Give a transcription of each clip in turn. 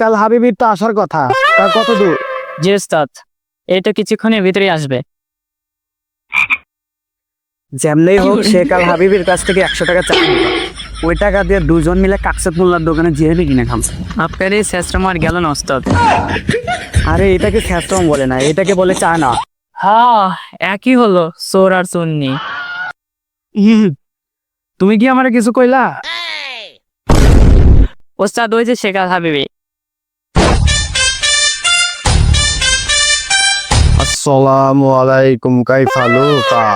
কাল হাবিবির তো আসার কথা। তা কত দূর? জি এই তো কিছুক্ষণের ভিতরেই আসবে। যেমনি হোক সে কাল হাবিবির কাছ থেকে একশো টাকা চাল ওই টাকা দিয়ে দুজন মিলে কাকসাত মোল্লার দোকানে জিরেবি কিনে খাম। আপনার এই শেষরম আর গেল না ওস্তাদ। আরে এটাকে খ্যাস্টম বলে না এটাকে বলে চা না হ্যাঁ একই হলো সোর আর সুন্নি। তুমি কি আমার কিছু কইলা? ওস্তাদ ওই যে শেখাল হাবিবি। আসসালামু আলাইকুম কাইফালুকা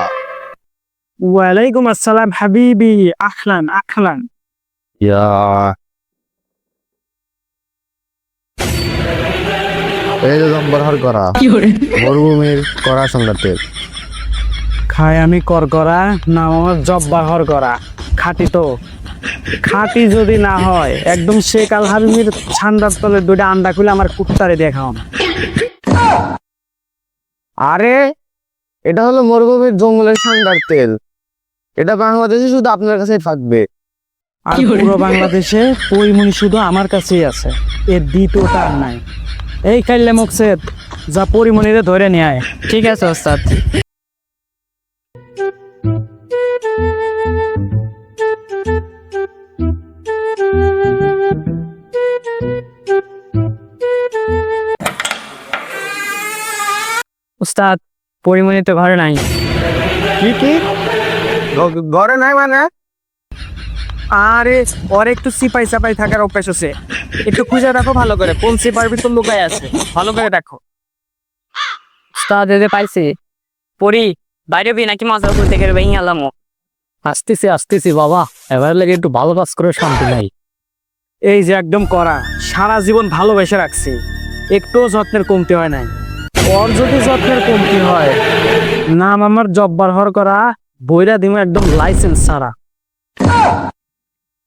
ওয়ালাইকুম আসসালাম হাবিবি আখলান আখলান। ইয়া। এই যে জম্বরহার করা। মরুভূমির করা সংঘাতের খায় আমি কর করা না আমার জব্বা হর করা। খাটি তো। খাটি যদি না হয় একদম সে কাল হাবিবির ঠান্ডার তলে দুইটা আন্ডা খুলে আমার কুত্তারে দেখাও। আরে এটা হলো মরুভূমির জঙ্গলের ঠান্ডার তেল। এটা বাংলাদেশে শুধু আপনার কাছেই থাকবে। আর পুরো বাংলাদেশে পরিমণি শুধু আমার কাছেই আছে। এর দ্বিতীয়টা আর নাই। এই খাইলে মকসেদ যা পরিমণিরে ধরে নিয়ে আয়। ঠিক আছে ওস্তাদ। উস্তাদ পরিমণি তো ঘরে নাই। কি কি? ঘরে নাই মানে? আরে ওর একটু সিপাই সাপাই থাকার অভ্যাস আছে। একটু খুঁজে রাখো ভালো করে কোন সিপার ভিতর লুকায় আছে। ভালো করে দেখো। উস্তাদ এদের পাইছি। পরি বাইরে বি নাকি মজা করতে গেলে ভেঙে গেলাম আসতেছি আসতেছি বাবা। এবার লাগে একটু ভালো কাজ করে শান্তি নাই। এই যে একদম করা সারা জীবন ভালোবেসে রাখছি। একটুও যত্নের কমতি হয় নাই। ওর যদি যত্নের কমতি হয় নাম আমার জব্বার হর করা বইরা দিব একদম লাইসেন্স ছাড়া।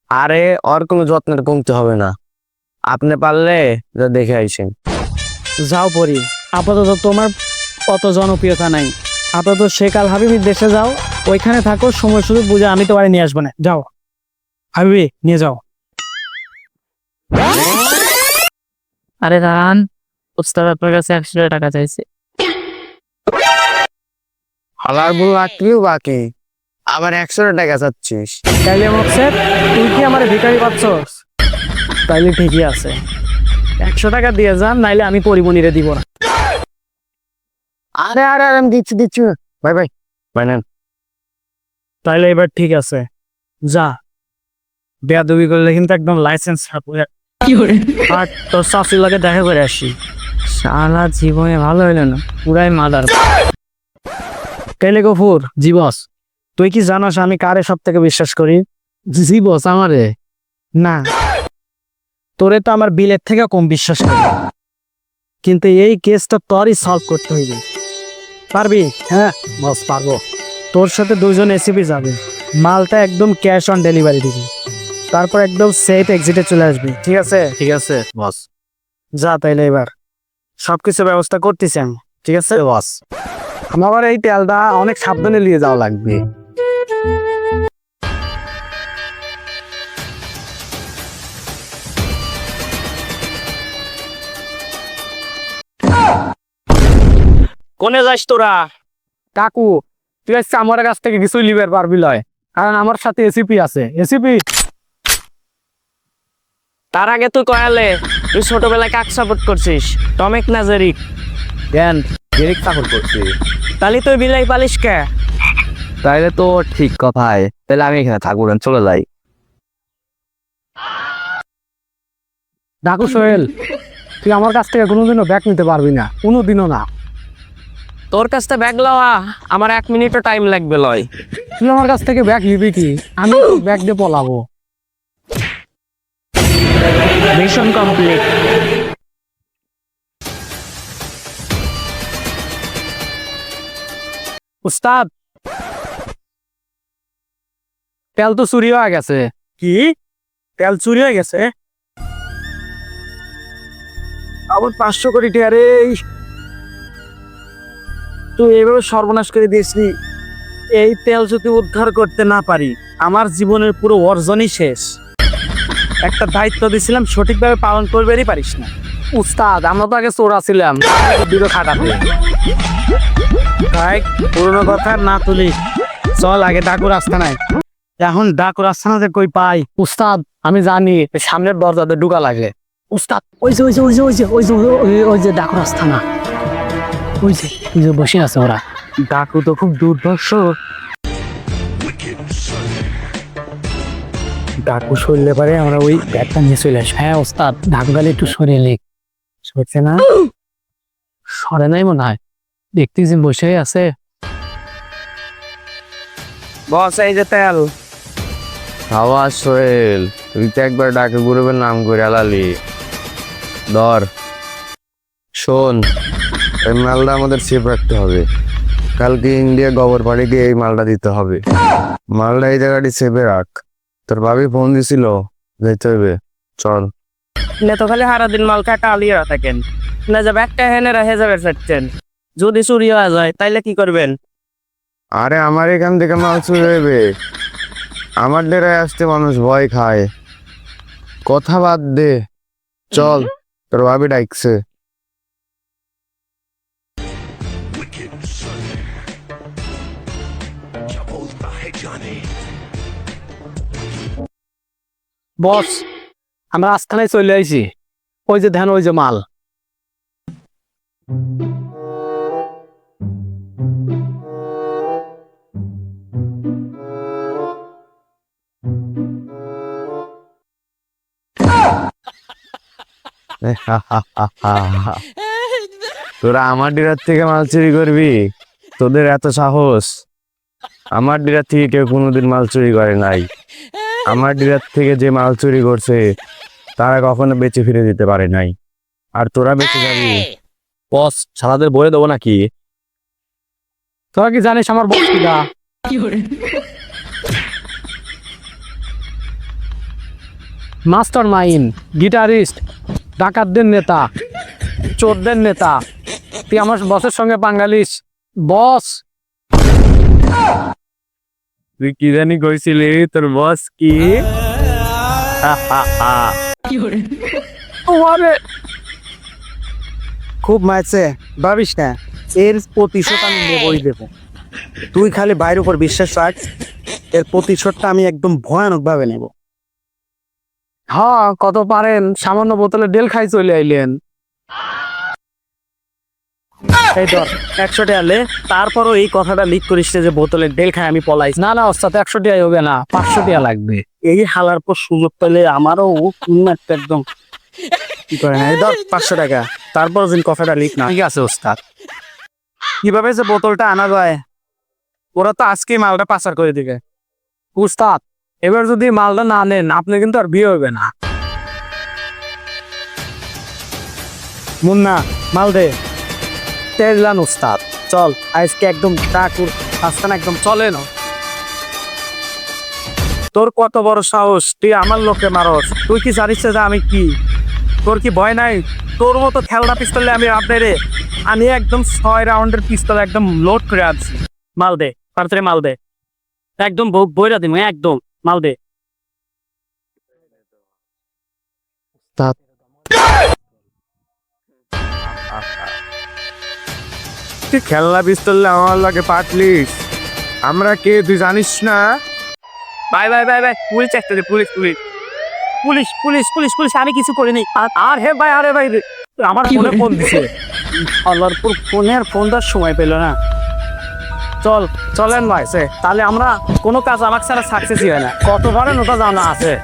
আরে ওর কোনো যত্নের কমতে হবে না। আপনি পারলে যা দেখে আইসেন। যাও পরি আপাতত তোমার অত জনপ্রিয়তা নাই। আপাতত শেখাল হাবিবির দেশে যাও ওইখানে থাকো সময় সুযোগ বুঝে আমি তো বাড়ি নিয়ে আসব না। যাও। হাবিবি নিয়ে যাও। আরে দাঁড়ান উস্তাদ আপনার কাছে একশো টাকা চাইছে। হালার বাকি। আবার একশো টাকা চাচ্ছিস। তাইলে মকসেদ তুই কি আমার ভিখারি পাচ্ছস তাইলে ঠিকই আছে। একশো টাকা দিয়ে যান নাইলে আমি পরিমণিরে দিব না। আরে আরে আরে আমি দিচ্ছি দিচ্ছি। ভাই ভাই ভাই নেন। তাইলে এবার ঠিক আছে। যা। বেয়াদবি করলে কিন্তু একদম লাইসেন্স আর তোর লাগে দেখা করে আসি। সারা জীবনে ভালো হইল না। পুরাই মাদার কেলে গফুর জি বস তুই কি জানোস আমি কারে সব থেকে বিশ্বাস করি? জি বস আমারে। না। তোরে তো আমার বিলের থেকে কম বিশ্বাস করি। কিন্তু এই কেসটা তোরই সলভ করতে হইবে। পারবি? হ্যাঁ বস পারব। তোর সাথে দুজন এসিপি যাবে। মালটা একদম ক্যাশ অন ডেলিভারি দিবি। তারপর একদম সেফ এক্সিটে চলে আসবি। ঠিক আছে? ঠিক আছে বস যা তাইলে এবার। সবকিছু ব্যবস্থা করতেছি আমি ঠিক আছে? বস। আমার এই তেলটা অনেক সাবধানে নিয়ে যাওয়া লাগবে। কোনে যাস তোরা? কাকু তুই আজকে আমার কাছ থেকে কিছু লিবার পারবি লয় কারণ আমার সাথে এসিপি আছে। এসিপি তার আগে তুই কয়ালে। তুই ছোটবেলায় কাক সাপোর্ট করছিস? টমেক না জেরিক? কেন? জেরিক চাকর করছি। তাহলে তুই বিলাই পালিস কে? তাইলে তো ঠিক কথাই। তাহলে আমি এখানে থাকব না চলে যাই। ডাকু সোহেল তুই আমার কাছ থেকে কোনোদিনও ব্যাগ নিতে পারবি না কোনোদিনও না। তোর কাছ থেকে ব্যাগ লওয়া আমার এক মিনিটও টাইম লাগবে লয়। তুই আমার কাছ থেকে ব্যাগ নিবি কি? আমি ব্যাগ দিয়ে পলাবো। মিশন কমপ্লিট উস্তাদ। তেল তো চুরি হয়ে গেছে। কি? তেল চুরি হয়ে গেছে? আবার পাঁচশো কোটি টাকা রে তুই এইভাবে সর্বনাশ করে দিয়েছি এই তেল যদি উদ্ধার করতে না পারি আমার জীবনের পুরো অর্জনই শেষ। একটা দায়িত্ব দিছিলাম সঠিকভাবে পালন করবেরই পারিস না। উস্তাদ আমরা তো আগে চোরা ছিলাম। দুটো খাটাতে তাই পুরোনো কথা না তুলি। চল আগে ডাকুর আস্তানায় এখন ডাকুর আস্তানাতে কই পাই। উস্তাদ আমি জানি সামনের দরজাতে ঢুকা লাগে উস্তাদ ওই যে ওই যে ওই যে ওই যে ওই যে ওই- ওই যে ডাকুর আস্থানা ওই যে ওই যে বসে আছে ওরা। ডাকু তো খুব দুর্ধর্ষ। ডাকু সরলে পারে আমরা ওই ব্যাগটা নিয়ে চলে আসব। হ্যাঁ ওস্তাদ ঢাকু গালে একটু সরিয়ে লিখ সরছে না? সরে নাই মনে হয়। দেখতেছি বসেই আছে। বস এই যে তেল। হাওয়া সোহেল তুই তো একবার ডাকে গ্রুপের নাম করে আলালি ধর। শোন এই মালটা আমাদের সেফ রাখতে হবে। কালকে ইন্ডিয়া গোবর পাড়ি গিয়ে এই মালটা দিতে হবে। মালটা এই জায়গাটি সেফে রাখ। তোর ভাবি ফোন দিছিল যেতে হবে চল। না তো খালি সারা দিন মাল কাটা আলিয়ে থাকেন। না যাবে একটা হেনে রেখে যাবে যদি চুরি হয়ে যায় তাইলে কি করবেন? আরে আমার এখান থেকে মাল চুরি হইবে। আমার ডেরায় আসতে মানুষ ভয় খায়। কথা বাদ দে। চল তোর ভাবি ডাকছে। বস, আমরা আস্থানায় চলে আইছি। ওই যে ধ্যান ওই যে মাল। তোরা আমার ডিরার থেকে মাল চুরি করবি? তোদের এত সাহস? আমার ডিরার থেকে কেউ কোনোদিন মাল চুরি করে নাই। আমার ডিরার থেকে যে মাল চুরি করছে তারা কখনো বেঁচে ফিরে দিতে পারে নাই। আর তোরা বেঁচে যাবি। বস সারাদের বলে দেবো নাকি? তোরা কি জানিস আমার বস কিটা মাস্টার মাইন্ড গিটারিস্ট ডাকাতদের নেতা চোরদের নেতা। তুই আমার বসের সঙ্গে বাঙালিস। বস! তুই কি জানি কইছিলি তোর বস কি? খুব মারছে ভাবিস না এর প্রতিশোধ আমি নেবই দেবো। তুই খালি বাইরের উপর বিশ্বাস রাখ এর প্রতিশোধটা আমি একদম ভয়ানক ভাবে নেব। হ্যাঁ কত পারেন সামান্য বোতলে ডেল খাই চলে আইলেন। এই ধর একশো টাকা তারপরও এই কথাটা লিক করিস যে বোতলের ডেল খাই আমি পলাই না না ওস্তাদ একশো টাকা হবে না পাঁচশো টাকা লাগবে। এই হালার পর সুযোগ পেলে আমারও একটা একদম কি করে না এই ধর পাঁচশো টাকা। তারপর দিন কথাটা লিক না। ঠিক আছে ওস্তাদ। কীভাবে যে বোতলটা আনা যায় ওরা তো আজকেই মালটা পাচার করে দিবে। উস্তাদ এবার যদি মালটা না নেন আপনি কিন্তু আর বিয়ে হবে না। মুন্না মাল দে। তেলান উস্তাদ। চল আজকে একদম ডাকুর আস্তানা একদম চলে না। তোর কত বড় সাহস তুই আমার লোকে মারস। তুই কি জানিস যে আমি কি? তোর কি ভয় নাই? তোর মতো খেলনা পিস্তলে আমি আপনারে আমি একদম ছয় রাউন্ডের পিস্তল একদম লোড করে আনছি। মাল দে তাড়াতাড়ি মাল দে। একদম বইরা দিম একদম। মাল দে। তুই খেলনা পিস্তল আমার লাগে পাটলিস আমরা কে তুই জানিস না? Bye bye bye bye police একটা দে police police. Police police police police আমি কিছু করিনি। আর- আর হে ভাই আরে ভাই রে, আমার ফোনে ফোন দিছে আল্লাহর পুর ফোনের ফোন দেওয়ার সময় পেল না। চল চলেন ভাই সে তাহলে আমরা কোনো কাজ আমার ছাড়া সাকসেসই হয় না। কত পারেন ওটা জানা আছে।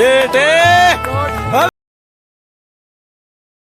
诶对。